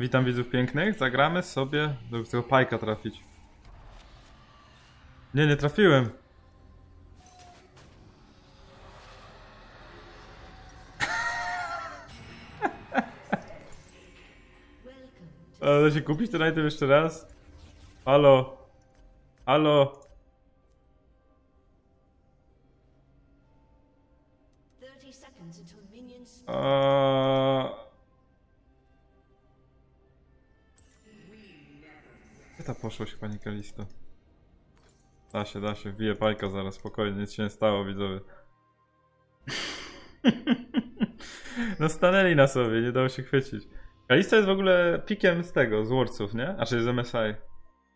Witam widzów pięknych. Zagramy sobie, żeby tego pajka trafić. Nie, nie trafiłem. Ale da się kupić ten item jeszcze raz? Halo? Halo? 30 seconds until minions Eee... ta poszłość, pani Kalisto? Da się, da się, wbije pajka zaraz, spokojnie, nic się nie stało, widzowie. no stanęli na sobie, nie dało się chwycić. Kalisto jest w ogóle pikiem z tego, z Warców, nie? A czy z MSI.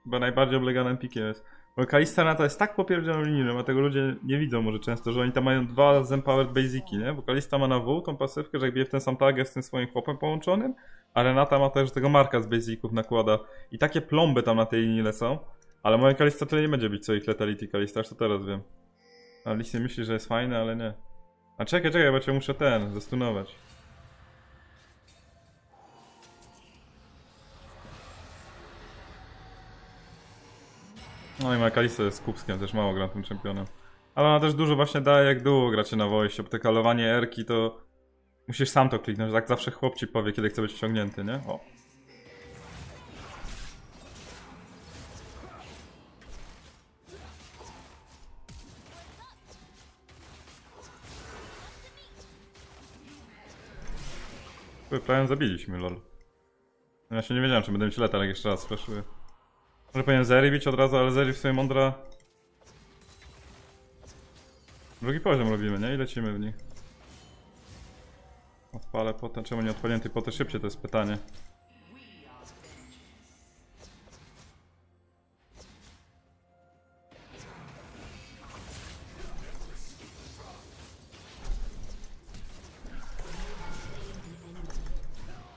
Chyba najbardziej obleganym pikiem jest. Bo Kalista na to jest tak popierdzioną linią, a tego ludzie nie widzą może często, że oni tam mają dwa Zempowered Basiki, nie? Bo Kalista ma na W tą pasywkę, że jak bije w ten sam target z tym swoim chłopem połączonym, a Renata ma też tego Marka z Basików nakłada. I takie plomby tam na tej linii lecą. Ale moja Kalista to nie będzie bić co ich Letality Kalista, aż to teraz wiem. A Lisy myśli, że jest fajny, ale nie. A czekaj, czekaj, bo cię muszę ten, zastunować. No i moja Kalista jest kubskiem, też mało gram tym czempionem. Ale ona też dużo właśnie daje jak długo gracie na wojście, bo te kalowanie erki to... Musisz sam to kliknąć, tak zawsze chłop ci powie, kiedy chce być wciągnięty, nie? O. Prawie zabiliśmy, lol. Ja się nie wiedziałem, czy będę mieć letal, jak jeszcze raz splashuję. Może powinien Zeri bić od razu, ale Zeri w sobie mądra... Drugi poziom robimy, nie? I lecimy w nich. Odpalę potem. Czemu nie odpaliłem tej poty szybciej? To jest pytanie.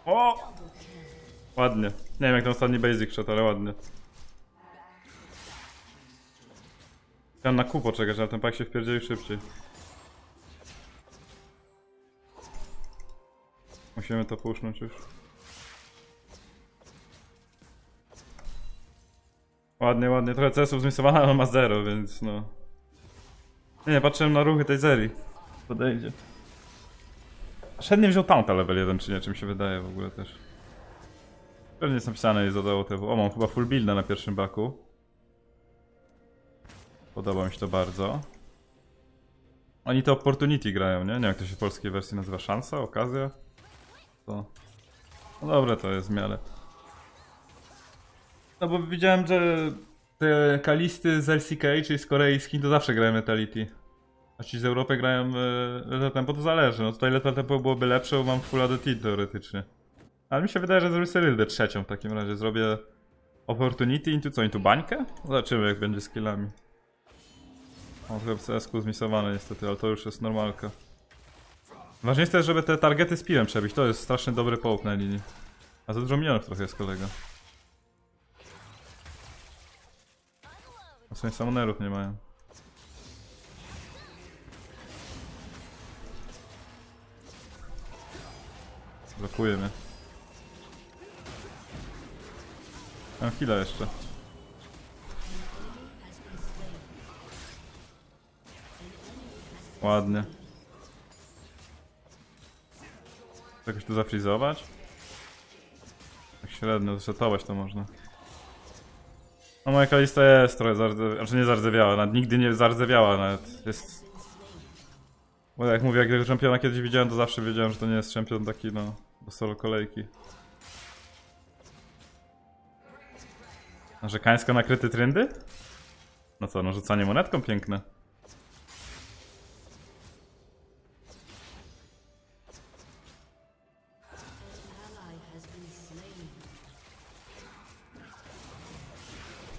O! Ładnie. Nie wiem jak ten ostatni basic wszedł, ale ładnie. Chciałem na kół poczekać, ale ten pak się wpierdzielił szybciej. Musimy to pusznąć już. Ładnie, ładnie. Trochę CS-ów zmisowana, ale ma zero, więc no... Nie, nie, patrzyłem na ruchy tej serii. Podejdzie. Szednie wziął taunta level 1 czy nie, czy mi się wydaje w ogóle też. Pewnie jest napisane i zadało TW. O, mam chyba full builda na pierwszym baku. Podoba mi się to bardzo. Oni to Opportunity grają, nie? Nie wiem jak to się w polskiej wersji nazywa. Szansa? Okazja? To... No dobre to jest w miarę. No bo widziałem, że te kalisty z LCK, czyli z Chin, to zawsze grają Letality. A ci z Europy grają e, Lethal Tempo, to zależy. No tutaj Lethal Tempo byłoby lepsze, bo mam full ADT teoretycznie. Ale mi się wydaje, że zrobię Seryldę trzecią w takim razie. Zrobię Opportunity i tu co, i tu bańkę? Zobaczymy jak będzie z killami. O, trochę w CS-ku zmisowane niestety, ale to już jest normalka. Ważniejsze jest, żeby te targety z pilem przebić. To jest strasznie dobry połk na linii. A za dużo minionów trochę jest kolega. A w sumie samonerów nie mają. Blokuje mnie. Mam chwilę jeszcze. Ładnie. Jakoś tu zafrizować? Tak średnio, zresetować to można. No moja kalista jest trochę zardzewiała, znaczy nie zardzewiała, nawet nigdy nie zardzewiała nawet. Jest... Bo jak mówię, jak tego czempiona kiedyś widziałem, to zawsze wiedziałem, że to nie jest czempion taki, no, do solo kolejki. Narzekańsko nakryty trendy? No co, no rzucanie monetką piękne.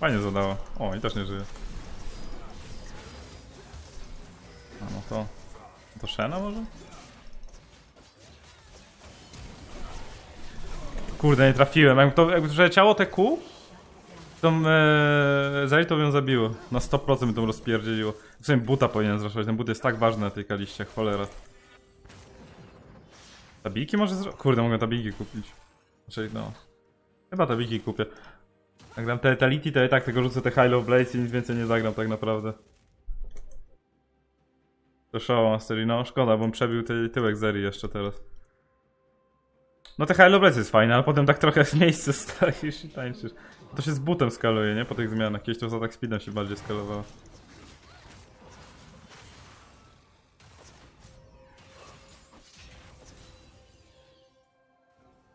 Fajnie zadała. O, i też nie żyje. A no to... To Shena może? Kurde, nie trafiłem. Jakby to jakby przeleciało te kół, to e, Zeri to by ją zabiło. Na 100% by to rozpierdzieliło. W sumie buta powinien zraszować. Ten but jest tak ważny na tej kaliście, cholera. Tabiki może zro... Kurde, mogę tabiki kupić. Znaczy, no. Chyba te wiki kupię. Jak gram te Etality, to i tak tylko rzucę te High Low Blades i nic więcej nie zagram tak naprawdę. To show Mastery, no szkoda, bo on przebił ty, tyłek Zeri jeszcze teraz. No te High Low Blades jest fajne, ale potem tak trochę w miejscu stoisz i tańczysz. To się z butem skaluje, nie? Po tych zmianach. Kiedyś to z atak speedem się bardziej skalowało.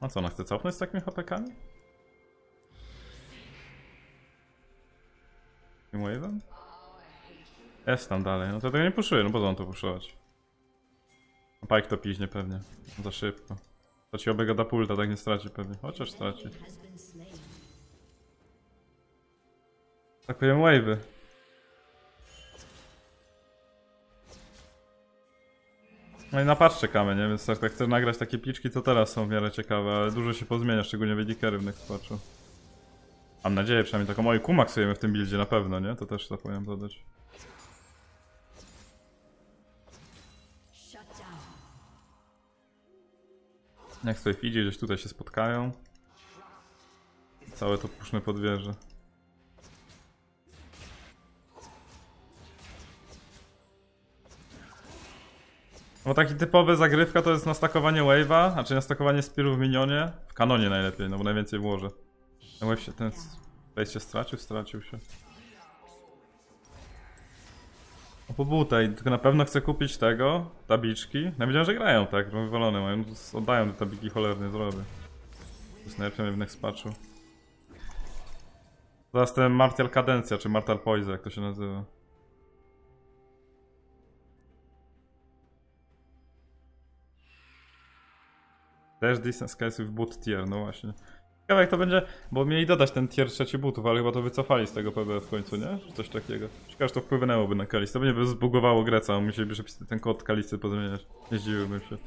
A co, ona chce cofnąć z takimi hopekami? Wave'em? Jest tam dalej, no to tego nie puszuję, no po co on to puszować? A Pike to piźnie pewnie, za szybko. To ci obiega da pulta, tak nie straci pewnie, chociaż straci. Tak powiem wave'y. No i na patch czekamy, nie? Więc tak, tak chcę nagrać takie piczki, co teraz są w miarę ciekawe, ale dużo się pozmienia, szczególnie Wedikery w next patchu. Mam nadzieję przynajmniej taką moje kumaksujemy w tym buildzie na pewno, nie? To też powinien dodać. Jak sobie idzie, gdzieś tutaj się spotkają. Całe to puszczmy pod wieżę. Bo taki typowy zagrywka to jest nastakowanie wave'a, znaczy nastakowanie spiru w minionie. W kanonie najlepiej, no bo najwięcej włożę. Ten wave się, ten się stracił? Stracił się. O po butej, tylko na pewno chcę kupić tego, tabliczki. Ja wiedziałem, że grają tak, że wywalone mają, oddają te tabliki cholernie zrobię. To jest najlepsze w next patchu. Zaraz ten Martial Kadencja, czy Martial Poise, jak to się nazywa. Też distance cases w boot tier, no właśnie. Ciekawe jak to będzie, bo mieli dodać ten tier trzeci bootów, ale chyba to wycofali z tego PB w końcu, nie? Czy coś takiego. Ciekawe, że to wpłynęłoby na Kalistę, bo nie by zbugowało grę całą, musieliby żeby ten kod Kalisty pozmieniać. Nie zdziwiłbym się.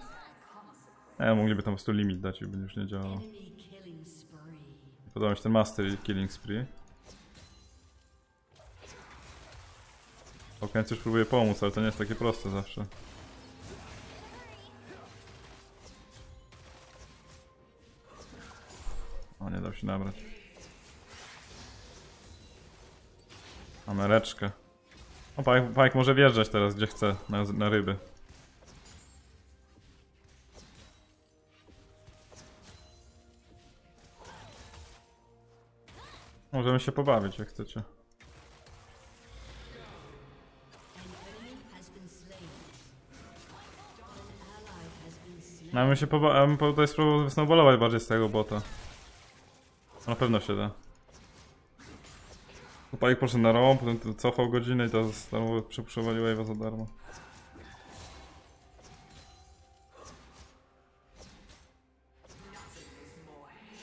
Nie, mogliby tam po prostu limit dać i by już nie działało. Podoba mi się ten Master Killing Spree. Okej, już próbuje pomóc, ale to nie jest takie proste zawsze. O, nie dał się nabrać. Mamy reczkę. O, Pike, Pike może wjeżdżać teraz gdzie chce, na, na ryby. Możemy się pobawić jak chcecie. No, ja bym się ja bym tutaj spróbował wysnowballować bardziej z tego bota. Na pewno się da. Chłopak poszedł na rom, potem cofał godzinę i to znowu przepuszczowali wave'a za darmo.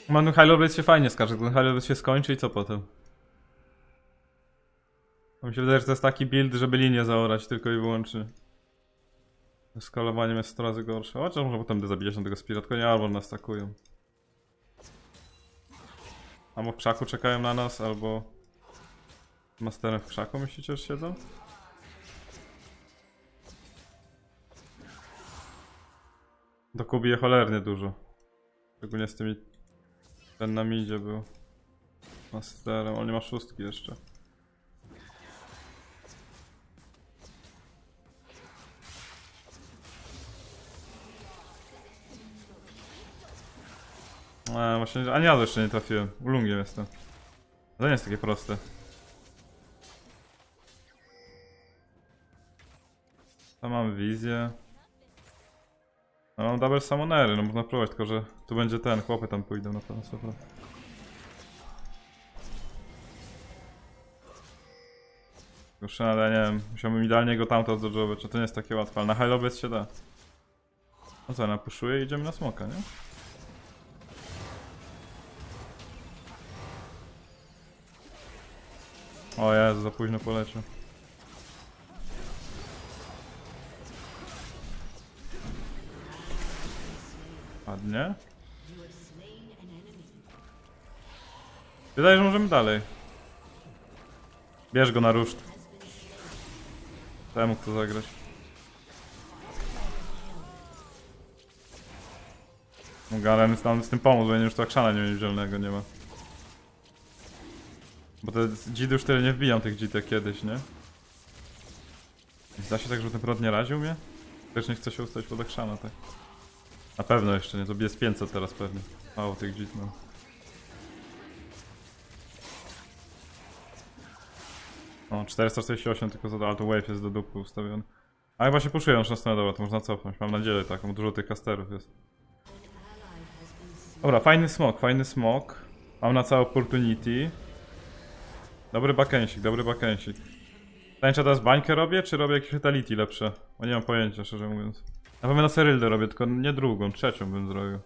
Manu Blade się fajnie skaże, ten Blade się skończy i co potem? Mi się wydaje, że to jest taki build, żeby linię zaorać tylko i wyłącznie. Skalowaniem jest 100 razy gorsze. Chociaż może potem zabijać na tego Spira, tylko nie albo nas atakują. Albo w krzaku czekają na nas, albo... Masterem w krzaku myślicie, że siedzą? Do kubije cholernie dużo. Szczególnie z tymi... Ten na midzie był. Masterem, on nie ma szóstki jeszcze. A, właśnie, a nie, ja jeszcze nie trafiłem. Ulungiem jestem. To nie jest takie proste. Tam mamy wizję. No mam double summonery, no można próbować, tylko że tu będzie ten, chłopy tam pójdą na pewno sobie. Już ale nie wiem, musiałbym idealnie go tamto zdodżować, czy to nie jest takie łatwe, ale na high się da. No co, napuszuję i idziemy na smoka, nie? O Jezu, za późno poleciał. Ładnie. Wydaje, że możemy dalej. Bierz go na ruszt. Temu kto zagrać. Garen nam z tym pomóc, bo już to Akszana nie dzielnego, nie ma. Bo te dzidy już tyle nie wbijam tych dzitek kiedyś, nie? Zda się tak, że ten prąd nie raził mnie? Też nie chce się ustać pod Akszana, tak? Na pewno jeszcze nie, to z 500 teraz pewnie. Mało tych dzid mam. O, 448 tylko za ale to wave jest do dupy ustawiony. A chyba się puszują już na stronę dobra, to można cofnąć. Mam nadzieję taką, dużo tych casterów jest. Dobra, fajny smok, fajny smok. Mam na całe opportunity. Dobry bakensik, dobry bakensik. Pytanie, teraz bańkę robię, czy robię jakieś fatality lepsze? Bo nie mam pojęcia, szczerze mówiąc. Na pewno robię, tylko nie drugą, trzecią bym zrobił.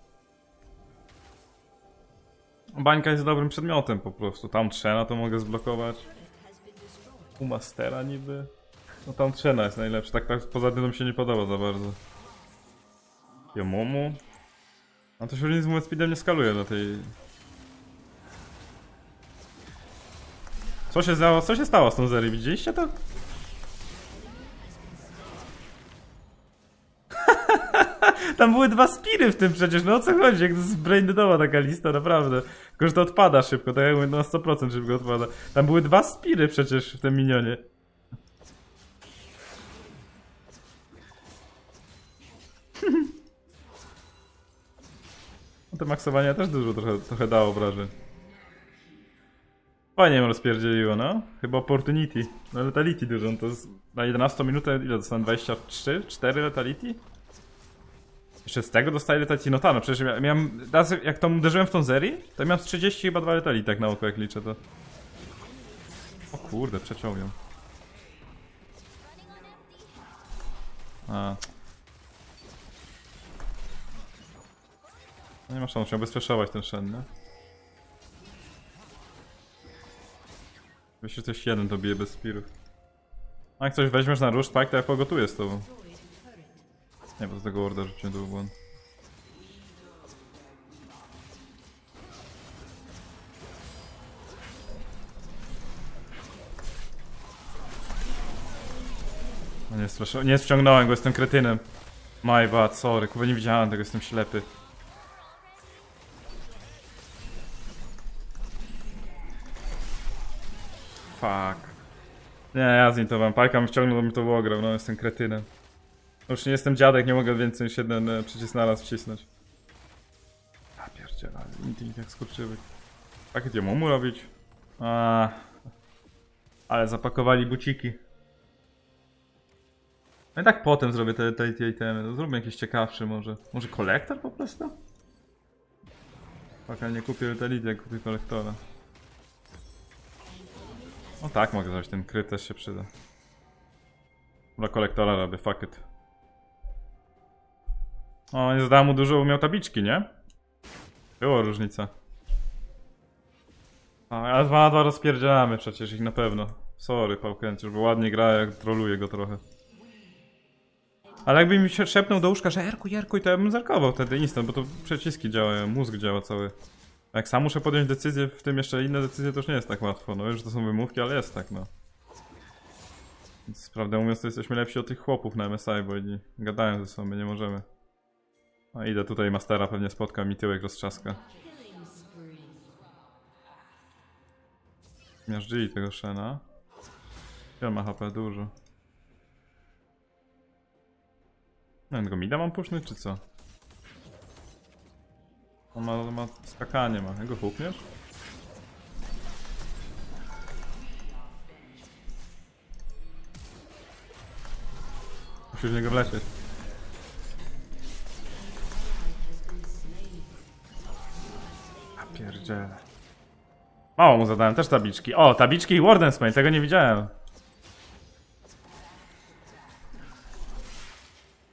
Bańka jest dobrym przedmiotem po prostu. Tam trzena to mogę zblokować. U Mastera niby. No tam trzena jest najlepsza. Tak, tak poza tym się nie podoba za bardzo. Jomumu. No to się nic moim speedem nie skaluje do tej... Co się stało, co się stało z tą Zeri? Widzieliście to? Tam były dwa spiry w tym przecież, no o co chodzi? Jak to jest braindeadowa taka lista, naprawdę. Tylko, że to odpada szybko, tak jak mówię, no na 100% szybko odpada. Tam były dwa spiry przecież w tym minionie. No to maksowanie też dużo trochę, trochę dało wrażeń. Fajnie mnie rozpierdzieliło, no. Chyba opportunity. No letality dużo, no to jest na 11 minutę ile dostałem? 23? 4 letality? Jeszcze z tego dostaję letality, no ta, no przecież mia- miałem, jak tam uderzyłem w tą Zeri, to miałem z 30 chyba 2 letality tak na oko jak liczę to. O kurde, przeciął ją. A. No nie ma szans, musiał bezfreszować ten Shen, nie? Myślę, że coś jeden to bije bez spirów. A jak coś weźmiesz na rusz, tak, to ja pogotuję z tobą. Nie, bo z tego orda rzuciłem do błąd. No nie, straszo- nie wciągnąłem go, jestem kretynem. My bad, sorry, kurwa nie widziałem tego, jestem ślepy. Nie, ja zintowałem. Pajka mi wciągnął, to mi to było grał, no jestem kretynem. Już nie jestem dziadek, nie mogę więcej niż jeden e, przycisk naraz wcisnąć. A pierdziela, inting jak skurczyły. Pakiet ją mu robić. A, ale zapakowali buciki. No i tak potem zrobię te, te, te itemy. No, Zróbmy jakiś ciekawszy może. Może kolektor po prostu? Paka nie kupię utility, jak kupię kolektora. No tak, mogę zrobić, ten kryt też się przyda. Dla kolektora robię, fuck it. O, nie zadałem mu dużo, bo miał tabliczki, nie? Była różnica. A, ale 2 na 2 rozpierdzielamy przecież ich na pewno. Sorry, Pałkęciusz, bo ładnie gra, jak troluję go trochę. Ale jakby mi się szepnął do łóżka, że Erku, Jerku, to ja bym zerkował wtedy instant, bo to przyciski działają, mózg działa cały. A jak sam muszę podjąć decyzję, w tym jeszcze inne decyzje, to już nie jest tak łatwo. No już to są wymówki, ale jest tak, no. Więc prawdę mówiąc, to jesteśmy lepsi od tych chłopów na MSI, bo oni gadają ze sobą, my nie możemy. No idę tutaj Mastera, pewnie spotkam mi tyłek roztrzaska. Miażdżyli tego Shena. Ja ma HP dużo. No, tego mida mam pusznąć, czy co? On ma, ma skakanie, ma. Jego hukniesz? Musisz w niego wlecieć. A pierdziele. Mało mu zadałem, też tabliczki. O, tabliczki i Warden's Mail, tego nie widziałem.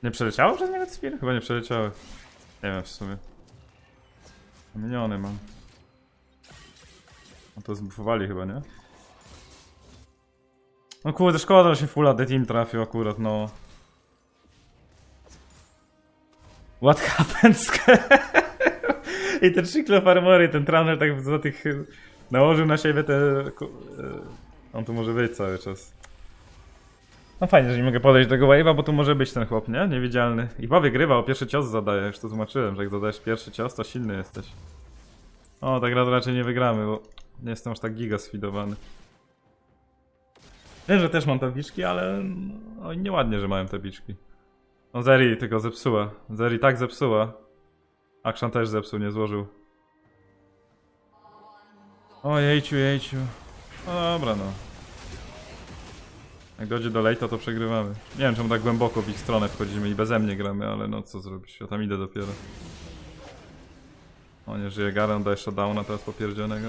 Nie przeleciało przez niego spiry? Chyba nie przeleciały. Nie wiem w sumie. Miniony mam. No to zbufowali chyba, nie? No kurde, szkoda, że się full AD team trafił akurat, no. What happens? I ten Shiklo Armory, ten traner tak za tych... Nałożył na siebie te... e, On tu może być cały czas. No fajnie, że nie mogę podejść do tego wave'a, bo tu może być ten chłop, nie? Niewidzialny. I bo wygrywa, o pierwszy cios zadaje, już to tłumaczyłem, że jak zadajesz pierwszy cios, to silny jesteś. O, tak raz raczej nie wygramy, bo nie jestem aż tak giga sfidowany. Wiem, że też mam te biczki, ale no, nieładnie, że mają te biczki. No Zeri tylko zepsuła. Zeri tak zepsuła. Akshan też zepsuł, nie złożył. O jejciu, jejciu. No dobra no. Jak dojdzie do lejta, to przegrywamy. Nie wiem, czemu tak głęboko w ich stronę wchodzimy i beze mnie gramy, ale no co zrobisz, ja tam idę dopiero. O nie żyje Garen, daje shutdowna teraz popierdzionego.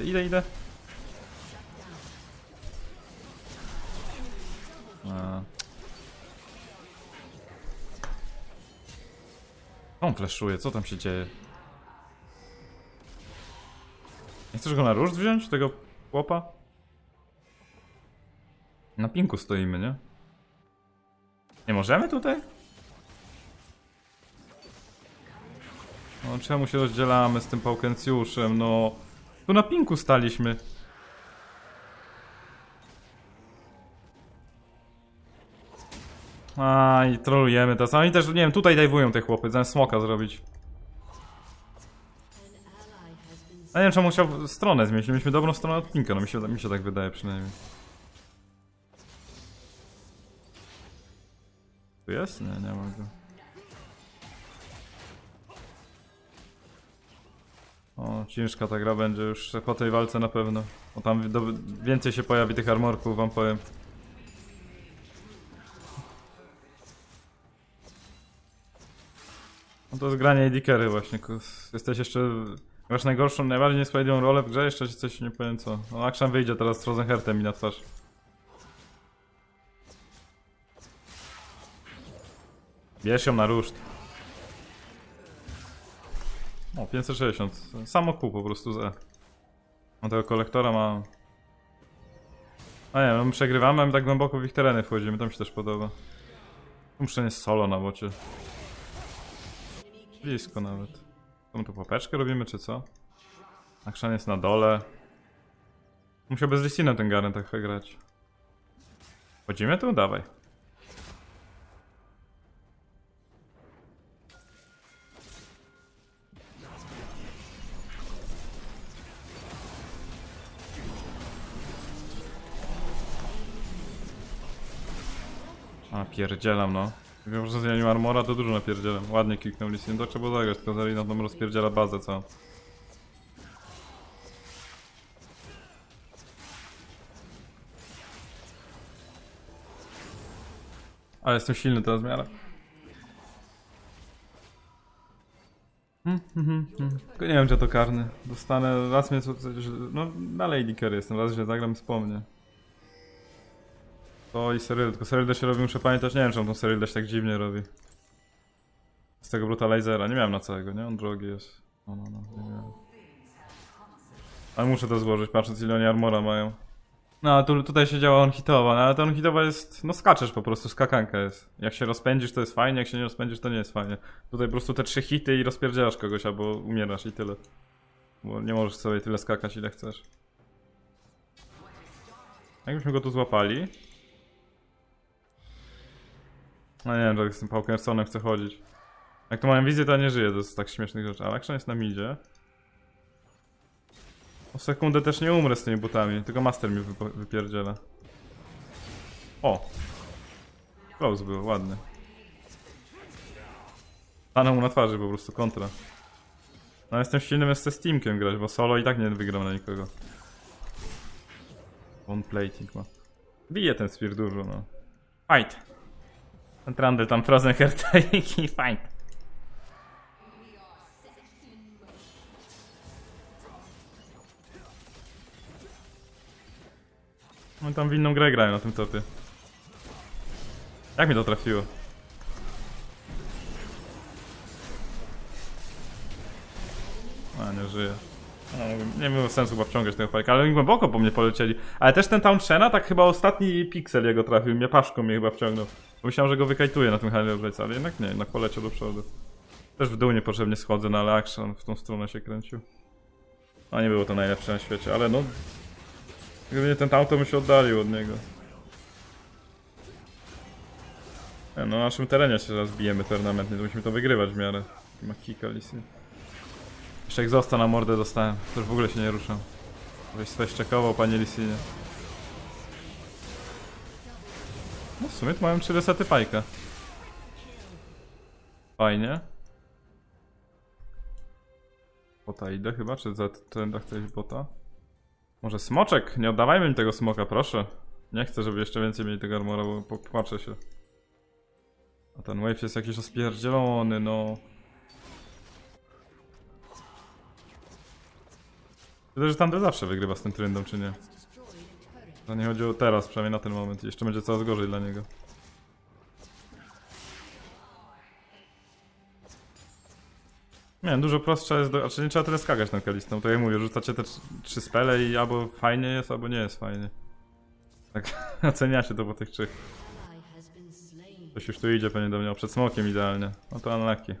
Idę, idę. A. On fleszuje, co tam się dzieje? Nie chcesz go na ruszt wziąć, tego chłopa? Na pinku stoimy, nie? Nie możemy tutaj? No czemu się rozdzielamy z tym pałkencjuszem, no? Tu na pinku staliśmy. A i trolujemy teraz. Oni też, nie wiem, tutaj dajwują te chłopy, zamiast smoka zrobić. A nie wiem, czemu musiał stronę zmienić. Mieliśmy dobrą stronę od pinka, no mi się, mi się tak wydaje przynajmniej. Tu jest? Nie, nie ma go. O, ciężka ta gra będzie już po tej walce na pewno. Bo tam do, więcej się pojawi tych armorków, wam powiem. No to jest granie AD właśnie. Jesteś jeszcze... Masz najgorszą, najbardziej niesprawiedliwą rolę w grze, jeszcze coś nie powiem co. No Akshan wyjdzie teraz z Rosenhertem mi na twarz. Bierz ją na ruszt. O, 560. Samo kół po prostu z E. No tego kolektora ma... A nie, my przegrywamy, a my tak głęboko w ich tereny wchodzimy, to mi się też podoba. Muszę nie solo na bocie. Blisko nawet. My tu popeczkę robimy, czy co? Akshan jest na dole. Musiał bez Listinem ten Garen tak grać. Wchodzimy tu? Dawaj. A pierdzielam no. Wiem, że zmienił armora, to dużo napierdzielam. Ładnie kliknął Lissin, to trzeba zagrać, tylko Zarina tam rozpierdziela bazę całą. Ale jestem silny teraz w miarę. Hmm, hmm. Tylko nie wiem, czy to karny. Dostanę, raz mnie co, no dalej Dicker jestem, raz źle zagram wspomnę. To i Cyril, tylko Cyril się robi, muszę pamiętać, nie wiem, czemu tą się tak dziwnie robi. Z tego brutalizera, nie miałem na całego, nie? On drogi jest. No, no, no, nie miałem. Ale muszę to złożyć, patrząc ile oni armora mają. No, tu, tutaj się działa on hitowa, no, ale to on hitowa jest, no skaczesz po prostu, skakanka jest. Jak się rozpędzisz to jest fajnie, jak się nie rozpędzisz to nie jest fajnie. Tutaj po prostu te trzy hity i rozpierdzielasz kogoś, albo umierasz i tyle. Bo nie możesz sobie tyle skakać ile chcesz. Jakbyśmy go tu złapali, no nie wiem, jak z tym Paukersonem chce chodzić. Jak to mają wizję, to nie żyję, to jest tak śmiesznych rzeczy. Ale Action jest na midzie. O sekundę też nie umrę z tymi butami, tylko Master mi wypierdziela. O! Close był, ładny. Stanął mu na twarzy po prostu, kontra. No jestem silnym jeszcze z Teamkiem grać, bo solo i tak nie wygram na nikogo. One plating ma. Bije ten Spear dużo, no. Fight! Trundle tam Frozen Heart i fight. No tam w inną grę grają na tym topie. Jak mi to trafiło? A, nie żyje. No, nie było sensu chyba wciągać tego fajka, ale oni głęboko po mnie polecieli. Ale też ten Town Shena, tak chyba ostatni piksel jego trafił, mnie paszką mnie chyba wciągnął. Myślałem, że go wykajtuje na tym Hellblade, ale jednak nie, jednak poleciał do przodu. Też w dół niepotrzebnie schodzę, no ale action w tą stronę się kręcił. A nie było to najlepsze na świecie, ale no... Gdyby nie ten auto, bym się oddalił od niego. Nie, no na naszym terenie się teraz bijemy permanentnie, to musimy to wygrywać w miarę. Ma kika Lisy. Jeszcze jak został na mordę dostałem, to już w ogóle się nie ruszam. Weź coś czekował, panie Lisynie. No w sumie to mają 3 resety. Fajnie. Bota idę chyba, czy za trenda chce iść bota? Może smoczek? Nie oddawajmy mi tego smoka, proszę. Nie chcę, żeby jeszcze więcej mieli tego armora, bo popłaczę się. A ten wave jest jakiś rozpierdzielony, no. Myślę, że tamten zawsze wygrywa z tym trendem, czy nie? To nie chodzi o teraz, przynajmniej na ten moment. Jeszcze będzie coraz gorzej dla niego. Nie, dużo prostsza jest, do... znaczy nie trzeba tyle skakać na kalistą. To jak mówię, rzucacie te tr- trzy spele i albo fajnie jest, albo nie jest fajnie. Tak oceniacie to po tych trzech. Ktoś już tu idzie pewnie do mnie, przed smokiem idealnie. No to unlucky.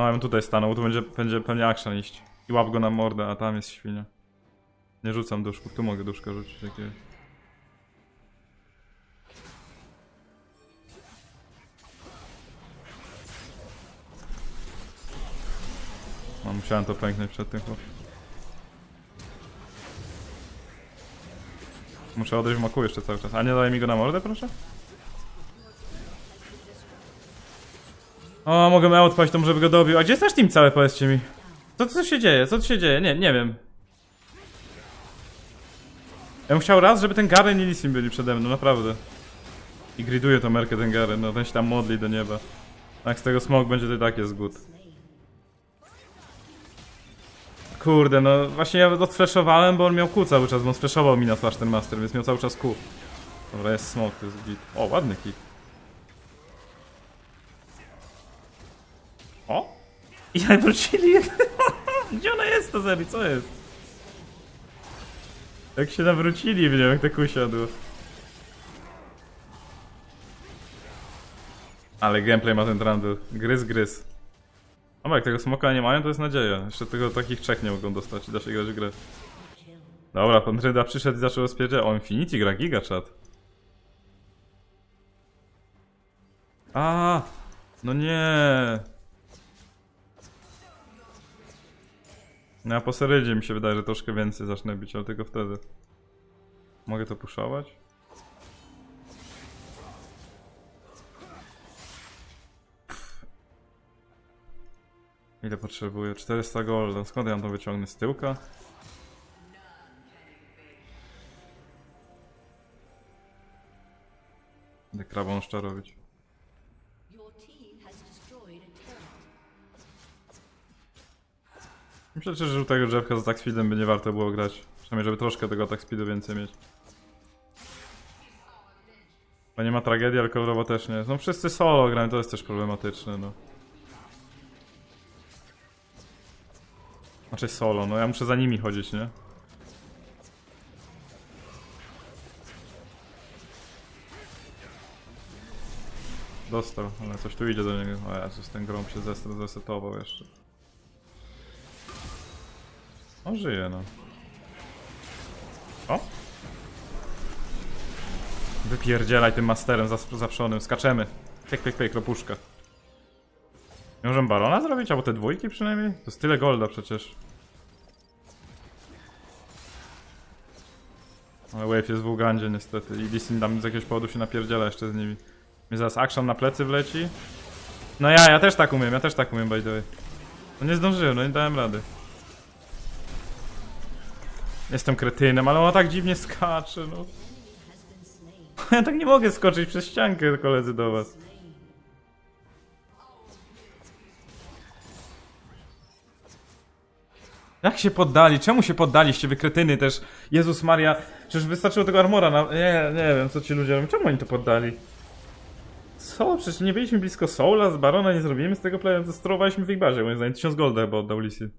No ja bym tutaj stanął, tu będzie, będzie pewnie action iść. I łap go na mordę, a tam jest świnia. Nie rzucam duszków, tu mogę duszka rzucić jakiegoś. No musiałem to pęknąć przed tym chłopem. Muszę odejść w maku jeszcze cały czas. A nie daj mi go na mordę, proszę? O, mogę E odpaść, to może by go dobił. A gdzie jest nasz team cały, powiedzcie mi? Co, co się dzieje? Co tu się dzieje? Nie, nie wiem. Ja bym chciał raz, żeby ten Garen i Lissim byli przede mną, naprawdę. I griduje to Merkę ten Garen, no ten się tam modli do nieba. Jak z tego smog będzie, to i tak jest good. Kurde, no właśnie ja odfleszowałem, bo on miał Q cały czas, bo on sfleszował mi na twarz ten master, więc miał cały czas Q. Dobra, jest smoke, to jest git. O, ładny kick. O! I jak wrócili! Gdzie ona jest, to Zeri, co jest? Jak się nawrócili w nią, jak tak usiadło. Ale gameplay ma ten trundle. Gryz, gryz. No jak tego smoka nie mają, to jest nadzieja. Jeszcze tego takich trzech nie mogą dostać i da się grać w grę. Dobra, pan Tryda przyszedł i zaczął rozpierdziać. O, Infinity gra giga chat. A, no nie. No a po serydzie mi się wydaje, że troszkę więcej zacznę bić, ale tylko wtedy. Mogę to puszować? Ile potrzebuję? 400 golda. Skąd ja mam to wyciągnąć? Z tyłka? Będę krabąszcza robić. Myślę, że żółtego drzewka z attack speedem by nie warto było grać. Przynajmniej, żeby troszkę tego attack speedu więcej mieć. Bo nie ma tragedii, ale kolorowo też nie. No wszyscy solo grają, to jest też problematyczne, no. Znaczy solo, no ja muszę za nimi chodzić, nie? Dostał, ale coś tu idzie do niego. O Jezus, ten grom się zes- zesetował jeszcze. On żyje, no. O! Wypierdzielaj tym masterem zawszonym, skaczemy. Piek, piek, piek, ropuszka. Nie możemy barona zrobić? Albo te dwójki przynajmniej? To jest tyle golda przecież. Ale wave jest w Ugandzie niestety i Lissin tam z jakiegoś powodu się napierdziela jeszcze z nimi. Mnie zaraz action na plecy wleci. No ja, ja też tak umiem, ja też tak umiem by the way. No nie zdążyłem, no nie dałem rady. Jestem kretynem, ale ona tak dziwnie skacze, no. Ja tak nie mogę skoczyć przez ściankę, koledzy, do was. Jak się poddali? Czemu się poddaliście, wy kretyny też? Jezus Maria, przecież wystarczyło tego armora na... Nie, nie wiem, co ci ludzie robią. Czemu oni to poddali? Co? Przecież nie byliśmy blisko Soula z Barona, nie zrobimy z tego playa, zestrowaliśmy w ich bazie, moim zdaniem. 1000 golda chyba oddał Lisy.